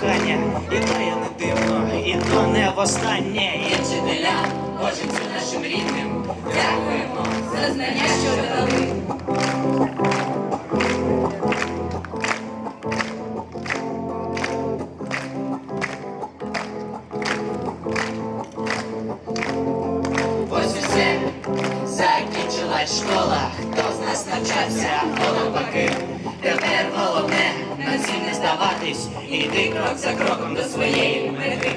кохання, і то є не дивно, і то не востаннє. І вчителям, боженцю нашим рідним. Дякуємо за знання, що дали. Ось усе закінчилась школа, хто з нас навчався, хто іти крок за кроком до своєї мети.